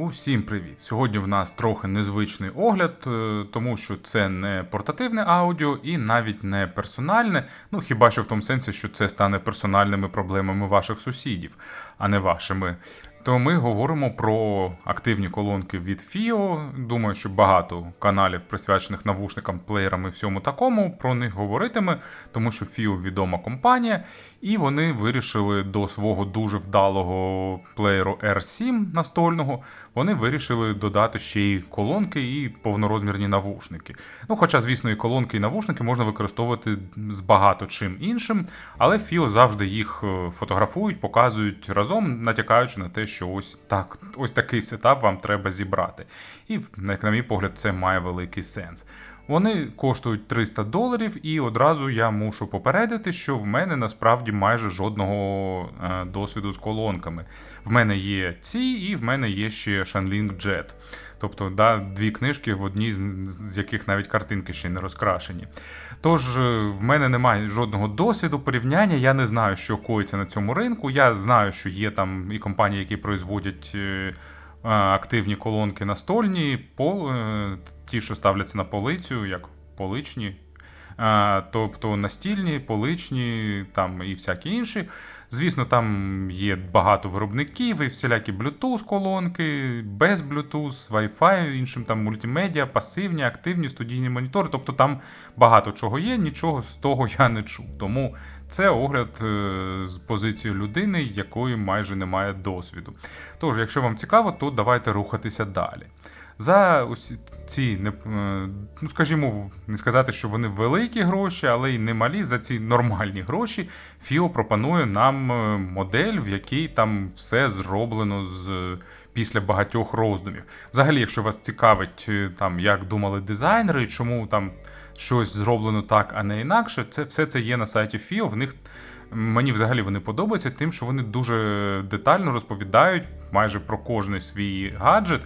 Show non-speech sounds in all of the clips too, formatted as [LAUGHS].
Усім привіт! Сьогодні в нас трохи незвичний огляд, е, тому що це не портативне аудіо і навіть не персональне. Ну хіба що в тому сенсі, що це стане персональними проблемами ваших сусідів, а не вашими. То ми говоримо про активні колонки від FIO. Думаю, що багато каналів, присвячених навушникам, плеєрам і всьому такому, про них говоритиме, тому що FIO відома компанія, і вони вирішили до свого дуже вдалого плеєру R7 настольного. Вони вирішили додати ще й колонки і повнорозмірні навушники. Ну, хоча, звісно, і колонки, і навушники можна використовувати з багато чим іншим, але Фіо завжди їх е, фотографують, показують разом, натякаючи на те, що ось так, ось такий сетап вам треба зібрати. І, як на мій погляд, це має великий сенс. Вони коштують 300 доларів, і одразу я мушу попередити, що в мене насправді майже жодного е, досвіду з колонками. В мене є ці, і в мене є ще Shanling Jet. Тобто, да, дві книжки, в одній з, яких навіть картинки ще не розкрашені. Тож е, в мене немає жодного досвіду порівняння. Я не знаю, що коїться на цьому ринку. Я знаю, що є там і компанії, які производять. Е, Активні колонки настольні, пол, е, ті, що ставляться на полицю, як поличні, е, тобто настільні, поличні там і всякі інші. Звісно, там є багато виробників і всілякі Bluetooth колонки, без Bluetooth, Wi-Fi, іншим там мультимедіа, пасивні, активні, студійні монітори. Тобто там багато чого є, нічого з того я не чув. Тому це огляд е, з позиції людини, якої майже немає досвіду. Тож, якщо вам цікаво, то давайте рухатися далі. За усі ці е, ну скажімо, не сказати, що вони великі гроші, але й не малі. За ці нормальні гроші Фіо пропонує нам е, модель, в якій там все зроблено з після багатьох роздумів. Взагалі, якщо вас цікавить, там як думали дизайнери, чому там щось зроблено так, а не інакше, це все це є на сайті Фіо. В них Мені взагалі вони подобаються тим, що вони дуже детально розповідають майже про кожний свій гаджет,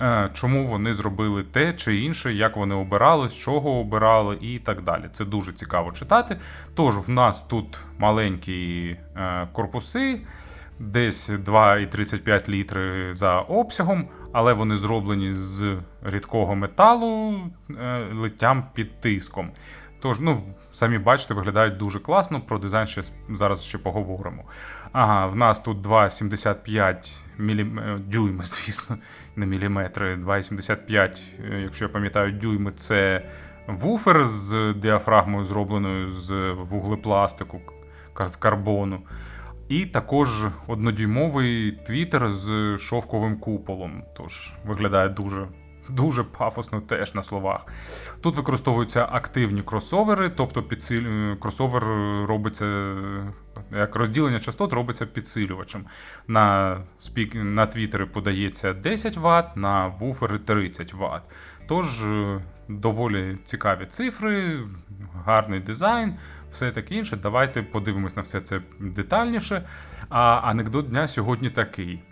е, чому вони зробили те чи інше, як вони обирали, з чого обирали і так далі. Це дуже цікаво читати. Тож в нас тут маленькі е, корпуси, десь 2,35 літри за обсягом, але вони зроблені з рідкого металу е, литтям під тиском. Тож, ну, самі бачите, виглядають дуже класно. Про дизайн ще зараз ще поговоримо. Ага, в нас тут 2,75 мілім... е, дюйми, [LAUGHS] звісно, не міліметри. 2,75, е, якщо я пам'ятаю, дюйми це вуфер з діафрагмою, зробленою з вуглепластику, з карбону. І також однодюймовий твітер з шовковим куполом. Тож виглядає дуже дуже пафосно теж на словах. Тут використовуються активні кросовери, тобто підсиль... кросовер робиться як розділення частот робиться підсилювачем. На спік... на твітери подається 10 Вт, на вуфери 30 Вт. Тож е, доволі цікаві цифри, гарний дизайн, все таке інше. Давайте подивимось на все це детальніше. А анекдот дня сьогодні такий.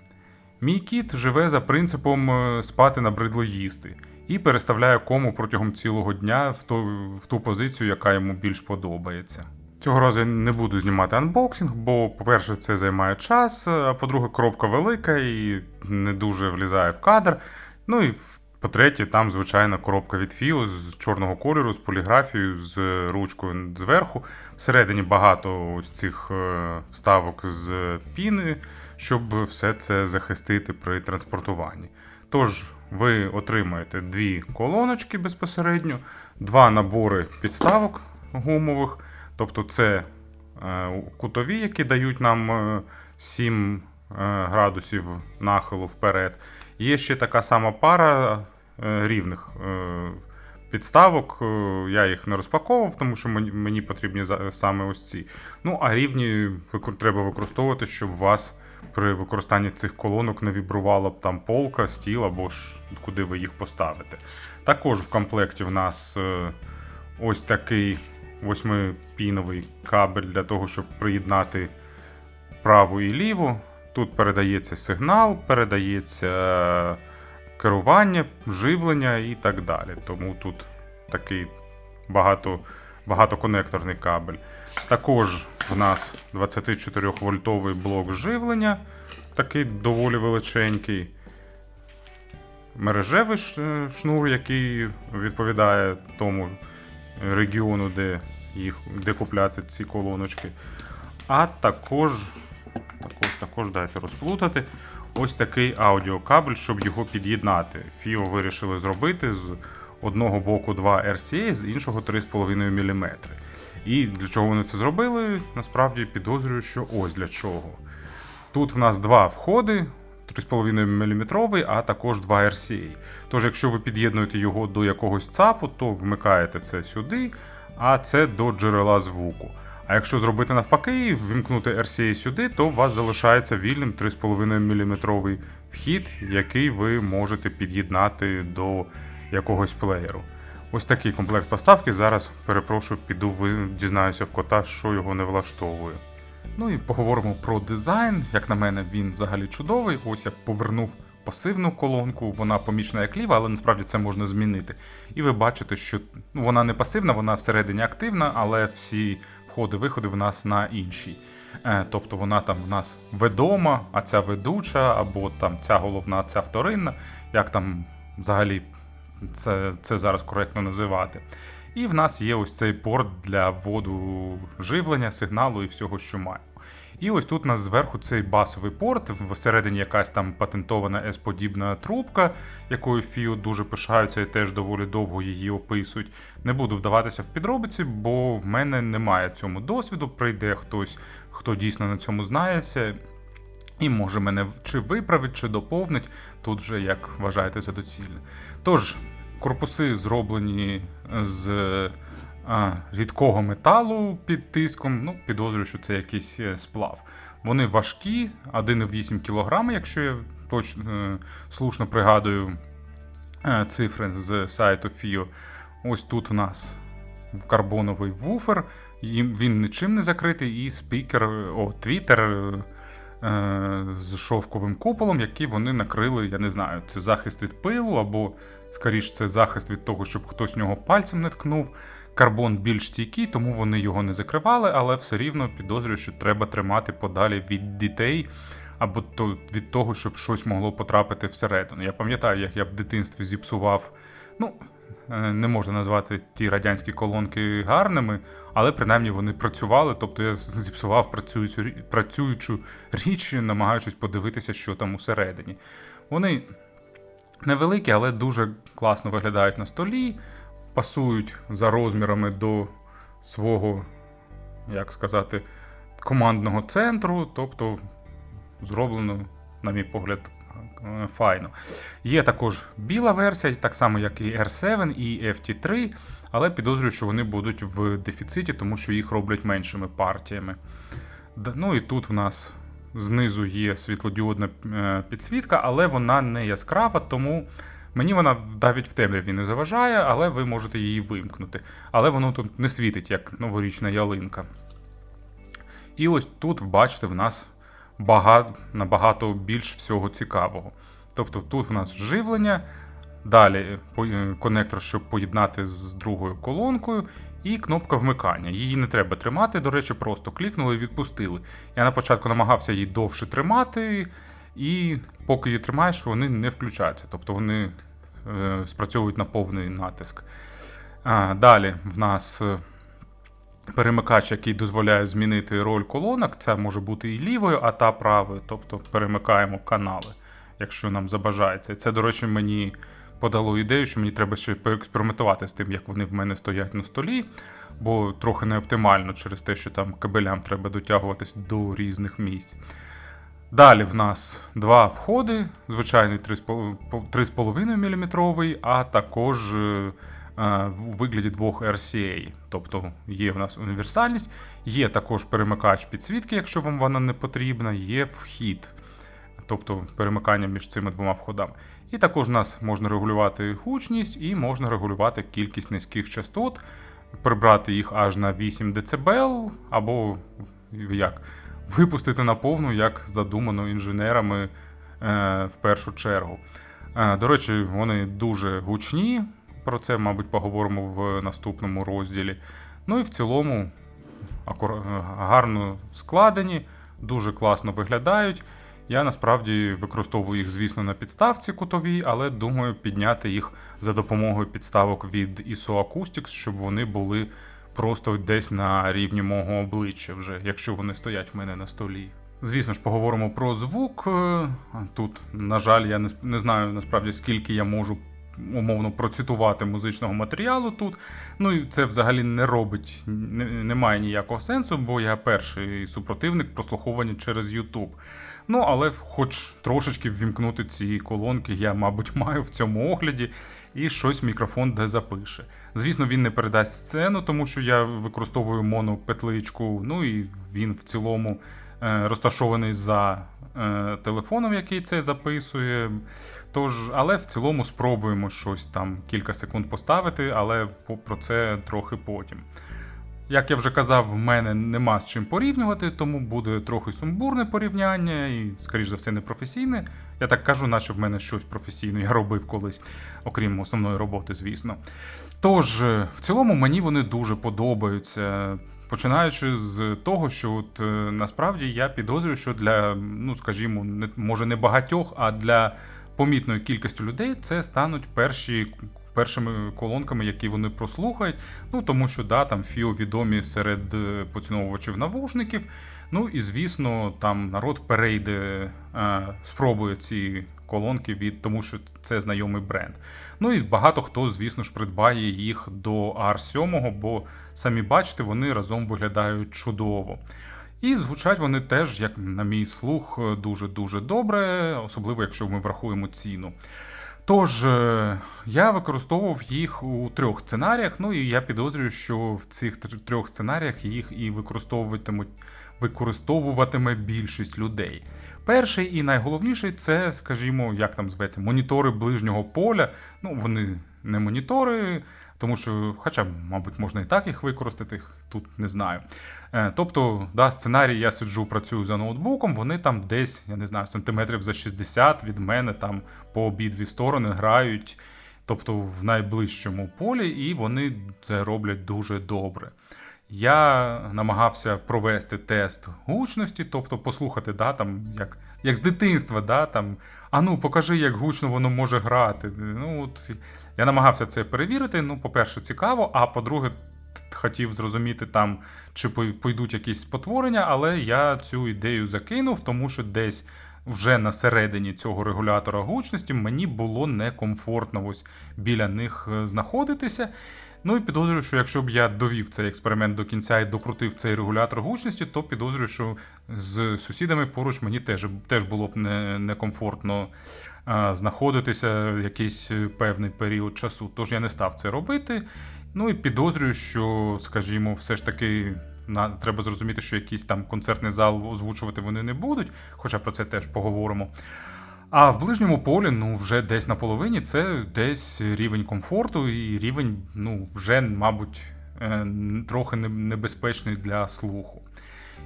Мій кіт живе за принципом е, спати набридло їсти і переставляє кому протягом цілого дня в ту, в ту позицію, яка йому більш подобається. Цього разу я не буду знімати анбоксинг, бо, по-перше, це займає час, а по-друге, коробка велика і не дуже влізає в кадр. Ну і по-третє, там звичайна коробка від FIO з чорного кольору, з поліграфією, з ручкою зверху. Всередині багато ось цих е, вставок з піни, щоб все це захистити при транспортуванні. Тож ви отримаєте дві колоночки безпосередньо, два набори підставок гумових, тобто це е, кутові, які дають нам е, 7 е, градусів нахилу вперед. Є ще така сама пара рівних е, підставок. Е, Я їх не розпаковував, тому що мені, потрібні саме ось ці. Ну, а рівні треба використовувати, щоб у вас при використанні цих колонок не вібрувала б там полка, стіл або ж куди ви їх поставите. Також в комплекті в нас е, ось такий восьмипіновий кабель для того, щоб приєднати праву і ліву. Тут передається сигнал, передається е, керування, живлення і так далі. Тому тут такий багато, багатоконекторний кабель. Також в нас 24 вольтовий блок живлення, такий доволі величенький. мережевий шнур, який відповідає тому регіону, де їх де купляти ці колоночки. А також, також, також дайте розплутати. Ось такий аудіокабель, щоб його під'єднати. Фіо вирішили зробити з одного боку 2 RCA, з іншого 3,5 мм. І для чого вони це зробили? Насправді підозрюю, що ось для чого. Тут в нас два входи. 3,5 мм, а також 2 RCA. Тож, якщо ви під'єднуєте його до якогось ЦАПу, то вмикаєте це сюди, а це до джерела звуку. А якщо зробити навпаки, ввімкнути RCA сюди, то у вас залишається вільним 3,5 мм вхід, який ви можете під'єднати до якогось плеєру. Ось такий комплект поставки. Зараз перепрошую, піду дізнаюся в кота, що його не влаштовує. Ну і поговоримо про дизайн. Як на мене, він взагалі чудовий. Ось я повернув пасивну колонку, вона помічна як ліва, але насправді це можна змінити. І ви бачите, що ну, вона не пасивна, вона всередині активна, але всі входи-виходи в нас на іншій. Е, Тобто вона там в нас ведома, а ця ведуча, або там ця головна, ця вторинна, як там взагалі це, це зараз коректно називати. І в нас є ось цей порт для вводу живлення, сигналу і всього, що маємо. І ось тут у нас зверху цей басовий порт, всередині якась там патентована S-подібна трубка, якою FIO дуже пишаються і теж доволі довго її описують. Не буду вдаватися в підробиці, бо в мене немає цьому досвіду. Прийде хтось, хто дійсно на цьому знається. І може мене чи виправить, чи доповнить, тут вже як вважаєте за доцільне. Тож, корпуси зроблені з а, рідкого металу під тиском. Ну, підозрюю, що це якийсь е, сплав. Вони важкі, 1,8 кг, якщо я точно е, слушно пригадую е, цифри з сайту FIO. Ось тут в нас карбоновий вуфер, він нічим не закритий, і спікер, о, твіттер е, з шовковим куполом, який вони накрили, я не знаю, це захист від пилу, або, скоріш, це захист від того, щоб хтось нього пальцем не ткнув. Карбон більш стійкий, тому вони його не закривали, але все рівно підозрюю, що треба тримати подалі від дітей або то від того, щоб щось могло потрапити всередину. Я пам'ятаю, як я в дитинстві зіпсував. Ну, е, не можна назвати ті радянські колонки гарними, але принаймні вони працювали. Тобто я зіпсував працюючу, працюючу річ, намагаючись подивитися, що там усередині. Вони невеликі, але дуже класно виглядають на столі, пасують за розмірами до свого, як сказати, командного центру, тобто зроблено, на мій погляд, е, файно. Є також біла версія, так само як і R7 і FT3, але підозрюю, що вони будуть в дефіциті, тому що їх роблять меншими партіями. Ну і тут в нас знизу є світлодіодна е, підсвітка, але вона не яскрава, тому мені вона навіть в темряві не заважає, але ви можете її вимкнути. Але воно тут не світить, як новорічна ялинка. І ось тут, бачите, в нас багато, набагато більш всього цікавого. Тобто тут в нас живлення, далі е, конектор, щоб поєднати з другою колонкою, і кнопка вмикання. Її не треба тримати, до речі, просто клікнули і відпустили. Я на початку намагався її довше тримати, і поки її тримаєш, вони не включаються. Тобто вони е, спрацьовують на повний натиск. А, далі в нас. Е, перемикач, який дозволяє змінити роль колонок. Це може бути і лівою, а та правою. Тобто перемикаємо канали, якщо нам забажається. І це, до речі, мені подало ідею, що мені треба ще поекспериментувати з тим, як вони в мене стоять на столі, бо трохи не оптимально через те, що там кабелям треба дотягуватись до різних місць. Далі в нас два входи, звичайний 3,5 мм, а також е, е, у вигляді двох RCA. Тобто є в нас універсальність, є також перемикач підсвітки, якщо вам вона не потрібна, є вхід, тобто перемикання між цими двома входами. І також у нас можна регулювати гучність і можна регулювати кількість низьких частот, прибрати їх аж на 8 дБ, або як випустити на повну, як задумано інженерами е, в першу чергу. Е, до речі, вони дуже гучні. Про це, мабуть, поговоримо в наступному розділі. Ну і в цілому гарно складені, дуже класно виглядають. Я насправді використовую їх, звісно, на підставці кутовій, але думаю підняти їх за допомогою підставок від ISO Acoustics, щоб вони були просто десь на рівні мого обличчя, вже, якщо вони стоять в мене на столі. Звісно ж, поговоримо про звук. Е, Тут, на жаль, я не знаю насправді скільки я можу умовно процитувати музичного матеріалу тут. Ну і це взагалі не робить, не, немає ніякого сенсу, бо я перший супротивник прослуховування через YouTube. Ну, але хоч трошечки ввімкнути ці колонки, я, мабуть, [LAUGHS] маю в цьому огляді, і щось мікрофон де запише. Звісно, він не передасть сцену, тому що я використовую монопетличку, ну і він в цілому е, розташований за телефоном, який це записує. Тож, але в цілому спробуємо щось там кілька секунд поставити, але про це трохи потім. Як я вже казав, в мене нема з чим порівнювати, тому буде трохи сумбурне порівняння і, скоріш за все, не професійне. Я так кажу, наче в мене щось професійне я робив колись, окрім основної роботи, звісно. Тож, е, в цілому мені вони дуже подобаються. Починаючи з того, що от, е, насправді я підозрюю, що для, ну скажімо, не, може не багатьох, а для помітної кількості людей це стануть перші першими колонками, які вони прослухають. Ну тому що да, там фіо відомі серед е, поціновувачів навушників. Ну і звісно, там народ перейде, е, спробує ці колонки від тому, що це знайомий бренд. Ну і багато хто, звісно ж, придбає їх до R7, бо самі бачите, вони разом виглядають чудово. І звучать вони теж, як на мій слух, дуже-дуже добре, особливо якщо ми врахуємо ціну. Тож, е, я використовував їх у трьох сценаріях, ну і я підозрюю, що в цих трьох сценаріях їх і використовуватимуть, використовуватиме більшість людей. Перший і найголовніший це, скажімо, як там зветься, монітори ближнього поля. Ну, вони не монітори, тому що, хоча, мабуть, можна і так їх використати, тут не знаю. Е, Тобто, да, сценарій, я сиджу, працюю за ноутбуком, вони там десь, я не знаю, сантиметрів за 60 від мене там по обидві сторони грають, тобто в найближчому полі, і вони це роблять дуже добре. Я намагався провести тест гучності, тобто послухати, да, там, як, як з дитинства, да, там, а ну покажи, як гучно воно може грати. Ну, от, я намагався це перевірити. Ну, по-перше, цікаво, а по-друге, хотів зрозуміти там, чи пойдуть якісь спотворення, але я цю ідею закинув, тому що десь вже на середині цього регулятора гучності мені було некомфортно ось біля них е, знаходитися. Ну і підозрюю, що якщо б я довів цей експеримент до кінця і докрутив цей регулятор гучності, то підозрюю, що з сусідами поруч мені теж, теж було б некомфортно а, знаходитися якийсь певний період часу. Тож я не став це робити. Ну і підозрюю, що, скажімо, все ж таки. На, треба зрозуміти, що якийсь там концертний зал озвучувати вони не будуть, хоча про це теж поговоримо. А в ближньому полі, ну, вже десь на половині, це десь рівень комфорту і рівень, ну, вже, мабуть, е, трохи небезпечний для слуху.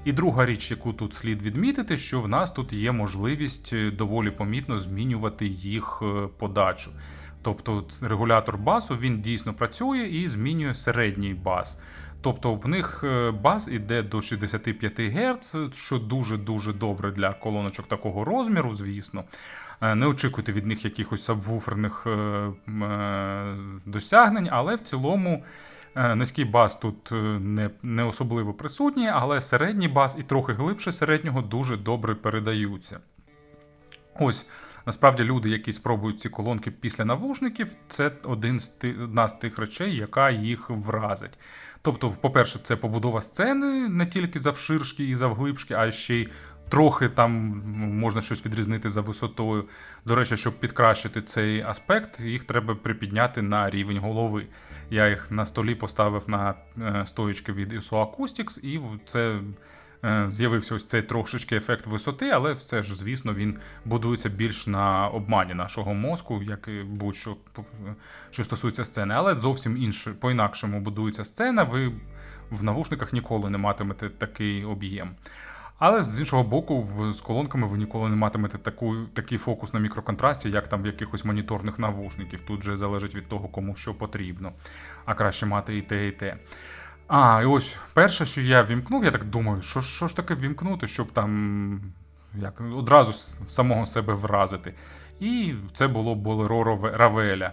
І друга річ, яку тут слід відмітити, що в нас тут є можливість е, доволі помітно змінювати їх е, подачу. Тобто регулятор басу він дійсно працює і змінює середній бас. Тобто в них е, бас іде до 65 Гц, що дуже-дуже добре для колоночок такого розміру, звісно. Е, Не очікуйте від них якихось сабвуферних е, досягнень, але в цілому низький бас тут не, не особливо присутній, але середній бас і трохи глибше середнього дуже добре передаються. Ось. Насправді люди, які спробують ці колонки після навушників, це один з одна з тих речей, яка їх вразить. Тобто, по-перше, це побудова сцени не тільки завширшки і завглибшки, а ще й трохи там можна щось відрізнити за висотою. До речі, щоб підкращити цей аспект, їх треба припідняти на рівень голови. Я їх на столі поставив на е, стоїчки від ISO Acoustics, і це з'явився ось цей трошечки ефект висоти, але все ж, звісно, він будується більш на обмані нашого мозку, як і будь-що що стосується сцени. Але зовсім інше, по-інакшому будується сцена. Ви в навушниках ніколи не матимете такий об'єм. Але з іншого боку, з колонками ви ніколи не матимете таку, такий фокус на мікроконтрасті, як там в якихось моніторних навушників. Тут же залежить від того, кому що потрібно. А краще мати і те, і те. А, і ось перше, що я вімкнув, я так думаю, що, що ж таке вімкнути, щоб там як одразу самого себе вразити. І це було болеро Равеля.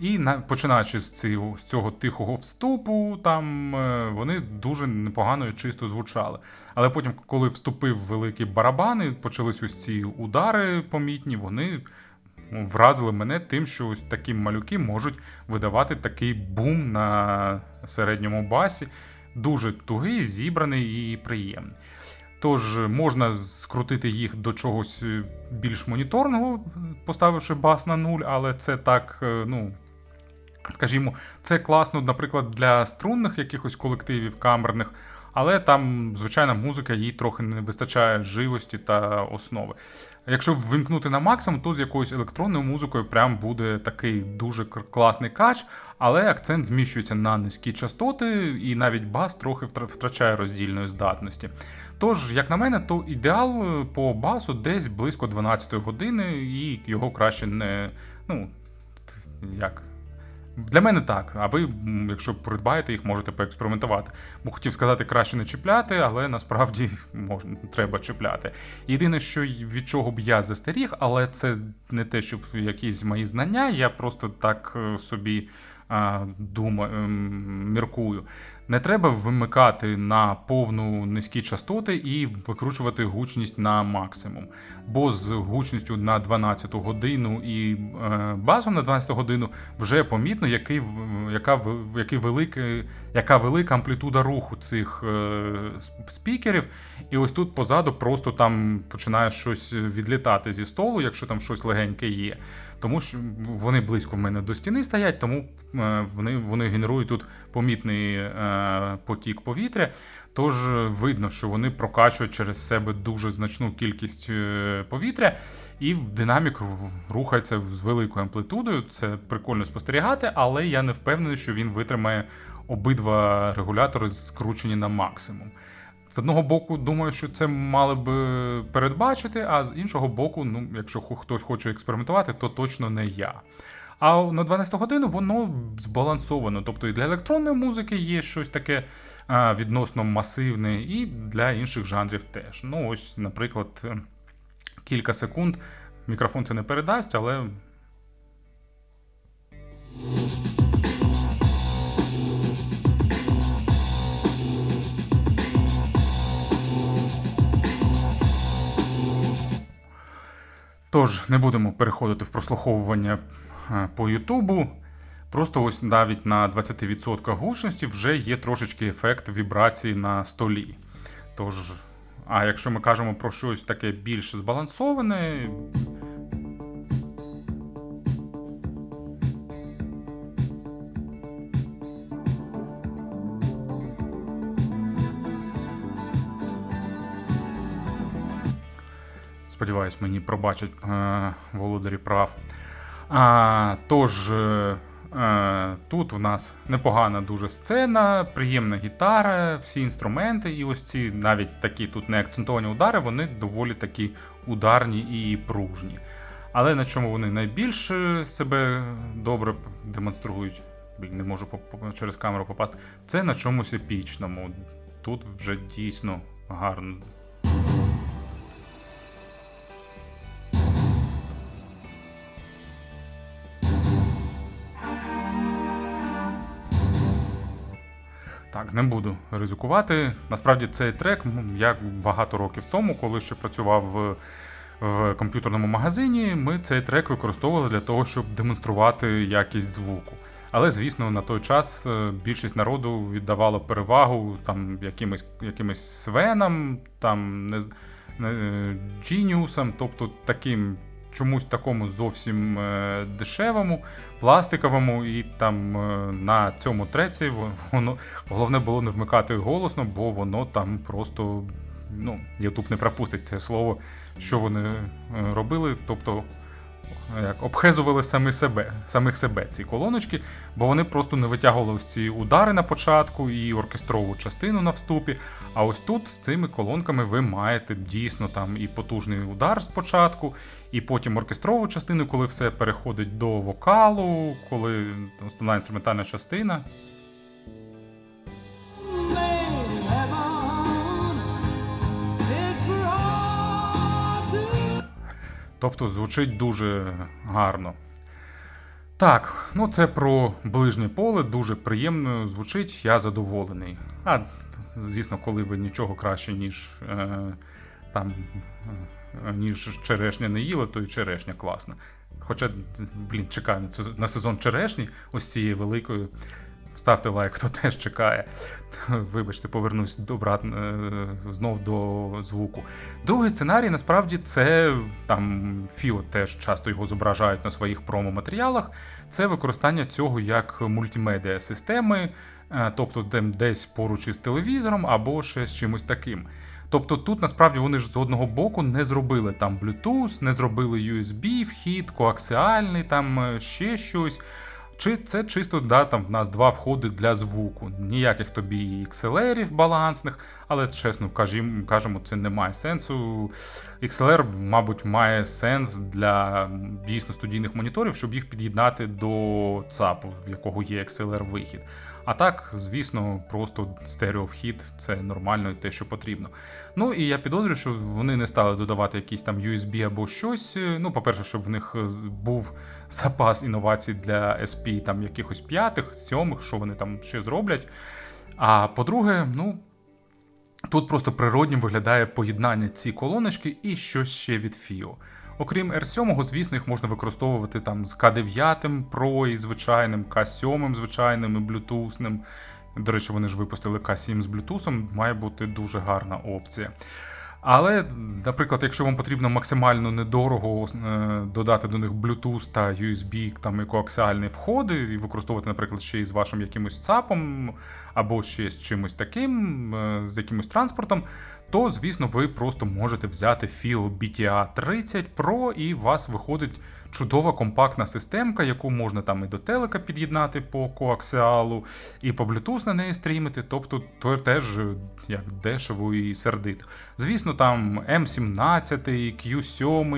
І на, починаючи з цього, з цього тихого вступу, там е, вони дуже непогано і чисто звучали. Але потім, коли вступив великий барабан, і почались ось ці удари помітні, вони вразили мене тим, що ось такі малюки можуть видавати такий бум на середньому басі. Дуже тугий, зібраний і приємний. Тож можна скрутити їх до чогось е, більш моніторного, поставивши бас на нуль, але це так, е, ну. Скажімо, це класно, наприклад, для струнних якихось колективів камерних, але там, звичайна музика, їй трохи не вистачає живості та основи. Якщо вимкнути на максимум, то з якоюсь електронною музикою прям буде такий дуже класний кач, але акцент зміщується на низькі частоти, і навіть бас трохи втра- втрачає роздільної здатності. Тож, як на мене, то ідеал е, по басу десь близько 12 години, і його краще не. Ну, як. Для мене так, а ви, якщо придбаєте їх, можете поекспериментувати. Бо хотів сказати, краще не чіпляти, але насправді [LAUGHS] можна, треба чіпляти. Єдине, що від чого б я застеріг, але це не те, щоб якісь мої знання, я просто так е, собі думаю, міркую. Не треба вимикати на повну низькі частоти і викручувати гучність на максимум. Бо з гучністю на 12 годину і е, базом на 12 годину вже помітно, який, яка, який великий, яка велика амплітуда руху цих е, спікерів. І ось тут позаду просто там починає щось відлітати зі столу, якщо там щось легеньке є. Тому що вони близько в мене до стіни стоять, тому е, вони, вони генерують тут помітний потік повітря. Тож видно, що вони прокачують через себе дуже значну кількість е, повітря, і динамік рухається з великою амплітудою. Це прикольно спостерігати, але я не впевнений, що він витримає обидва регулятори скручені на максимум. З одного боку, думаю, що це мали би передбачити, а з іншого боку, ну, якщо хтось хоче експериментувати, то точно не я. А на 12 годину воно збалансовано. Тобто і для електронної музики є щось таке відносно масивне, і для інших жанрів теж. Ну, ось, наприклад, е, кілька секунд. Мікрофон це не передасть, але Тож не будемо переходити в прослуховування по Ютубу. Просто ось навіть на 20% гучності вже є трошечки ефект вібрації на столі. Тож, а якщо ми кажемо про щось таке більш збалансоване, Сподіваюсь, мені пробачать е, володарі прав. А, тож, е, е, тут у нас непогана дуже сцена, приємна гітара, всі інструменти, і ось ці навіть такі тут не акцентовані удари, вони доволі такі ударні і пружні. Але на чому вони найбільше себе добре демонструють, не можу через камеру попасти, це на чомусь епічному. Тут вже дійсно гарно Так, не буду ризикувати. Насправді цей трек, як багато років тому, коли ще працював в, в комп'ютерному магазині, ми цей трек використовували для того, щоб демонструвати якість звуку. Але, звісно, на той час е, більшість народу віддавало перевагу там якимось, якимось свенам, там не, не, е, тобто таким чомусь такому зовсім е, дешевому, пластиковому, і там е, на цьому треці воно головне було не вмикати голосно, бо воно там просто ну, YouTube не пропустить це слово, що вони е, робили. Тобто як, обхезували самі себе, самих себе ці колоночки, бо вони просто не витягували ось ці удари на початку і оркестрову частину на вступі. А ось тут з цими колонками ви маєте дійсно там і потужний удар спочатку, і потім оркестрову частину, коли все переходить до вокалу, коли основна інструментальна частина. Тобто звучить дуже гарно. Так, ну це про ближнє поле, дуже приємно звучить, я задоволений. А звісно, коли ви нічого краще, ніж е, там, ніж черешня не їли, то і черешня класна. Хоча, блін, чекаю на, це- на сезон черешні, ось цієї великої. Ставте лайк, хто теж чекає. [LAUGHS] Вибачте, повернусь до е, знов до звуку. Другий сценарій насправді це там Фіо теж часто його зображають на своїх промо-матеріалах. Це використання цього як мультимедіа системи, е, тобто десь поруч із телевізором або ще з чимось таким. Тобто тут насправді вони ж з одного боку не зробили там Bluetooth, не зробили USB, вхід, коаксіальний, там е, ще щось. Чи це чисто да, там в нас два входи для звуку. Ніяких тобі XLR балансних, але чесно кажімо, кажемо, це не має сенсу. XLR, мабуть, має сенс для дійсно студійних моніторів, щоб їх під'єднати до ЦАПу, в якого є XLR вихід. А так, звісно, просто стереовхід це нормально і те, що потрібно. Ну і я підозрюю, що вони не стали додавати якісь там USB або щось. Е, Ну, по-перше, щоб в них був [LAUGHS] запас інновацій для SP, там якихось п'ятих, сьомих, що вони там ще зроблять. А по-друге, ну. Тут просто природнім виглядає поєднання ці колоночки і щось ще від FIO. Окрім R7, звісно, їх можна використовувати там з K9 Pro і звичайним, K7 звичайним і блютусним. До речі, вони ж випустили K7 з Bluetooth, має бути дуже гарна опція. Але, наприклад, якщо вам потрібно максимально недорого е, додати до них Bluetooth та USB там і коаксіальні входи, і використовувати, наприклад, ще й з вашим якимось ЦАПом або ще з чимось таким, е, з якимось транспортом, то, звісно, ви просто можете взяти FIO BTA 30 Pro і у вас виходить чудова компактна системка, яку можна там і до телека під'єднати по коаксіалу, і по Bluetooth на неї стрімити, тобто то теж як дешево і сердито. Звісно, там M17, Q7,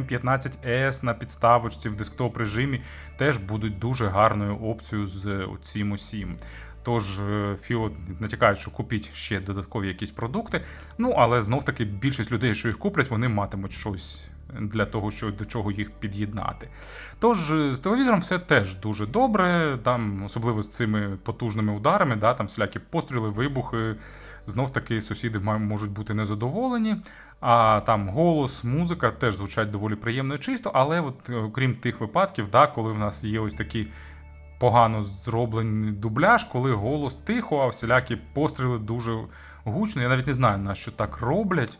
M15S на підставочці в десктоп режимі теж будуть дуже гарною опцією з цим усім. Тож е, Фіо натякають, що купіть ще додаткові якісь продукти. Ну але знов таки більшість людей, що їх куплять, вони матимуть щось для того, що до чого їх під'єднати. Тож е, з телевізором все теж дуже добре, там, особливо з цими потужними ударами, да, там всілякі постріли, вибухи. Знов таки сусіди можуть бути незадоволені. А там голос, музика теж звучать доволі приємно і чисто, але от, е, окрім тих випадків, да, коли в нас є ось такі погано зроблений дубляж, коли голос тихо, а всілякі постріли дуже гучно. Я навіть не знаю, на що так роблять,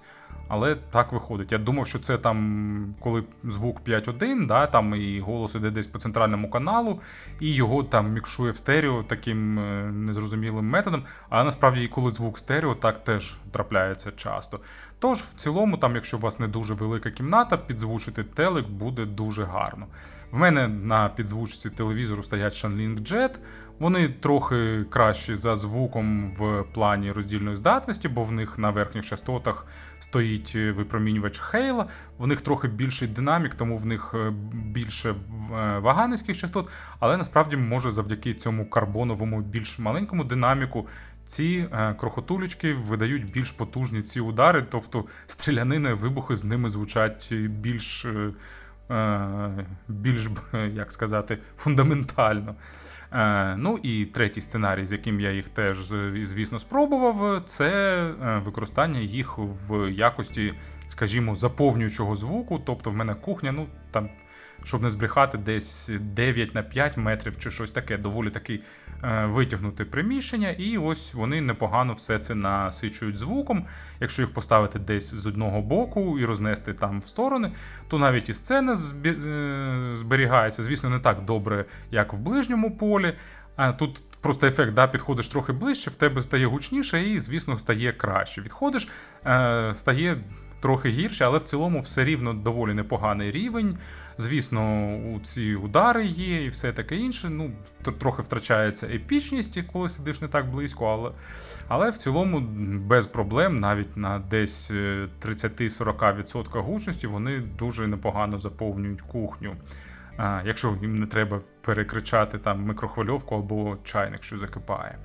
але так виходить. Я думав, що це там, коли звук 5.1, да, там і голос іде десь по центральному каналу, і його там мікшує в стерео таким е, незрозумілим методом. А насправді, коли звук стерео, так теж трапляється часто. Тож, в цілому, там, якщо у вас не дуже велика кімната, підзвучити телек буде дуже гарно. В мене на підзвучці телевізору стоять Shanling Jet. Вони трохи кращі за звуком в плані роздільної здатності, бо в них на верхніх частотах стоїть е, випромінювач Хейла. В них трохи більший динамік, тому в них е, більше е, вага низьких частот, але насправді може завдяки цьому карбоновому більш маленькому динаміку. Ці крохотулечки видають більш потужні ці удари, тобто стрілянини, вибухи з ними звучать більш, більш [LAUGHS] як сказати, фундаментально. Е, ну і третій сценарій, з яким я їх теж, звісно, спробував, це е, використання їх в якості, скажімо, заповнюючого звуку. Тобто в мене кухня, ну там, щоб не збрехати, десь 9 на 5 метрів чи щось таке, доволі таки е, витягнуте приміщення, і ось вони непогано все це насичують звуком. Якщо їх поставити десь з одного боку і рознести там в сторони, то навіть і сцена е, зберігається, звісно, не так добре, як в ближньому полі. А тут просто ефект, да, підходиш трохи ближче, в тебе стає гучніше і, звісно, стає краще. Відходиш, е, стає трохи гірше, але в цілому все рівно доволі непоганий рівень. Звісно, ці удари є і все таке інше. Ну, трохи втрачається епічність, коли сидиш не так близько, але, але в цілому без проблем, навіть на десь е, 30-40% гучності, вони дуже непогано заповнюють кухню. А, якщо їм не треба перекричати там микрохвильовку або чайник, що закипає.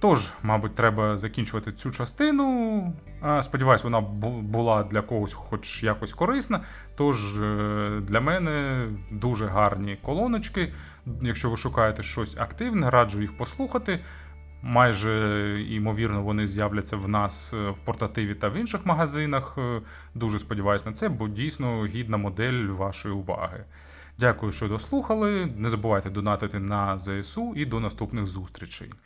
Тож, мабуть, треба закінчувати цю частину. Сподіваюсь, вона була для когось хоч якось корисна. Тож е, для мене дуже гарні колоночки. Якщо ви шукаєте щось активне, раджу їх послухати. Майже ймовірно, вони з'являться в нас е, в портативі та в інших магазинах. Е, Дуже сподіваюся на це, бо дійсно гідна модель вашої уваги. Дякую, що дослухали. Не забувайте донатити на ЗСУ і до наступних зустрічей.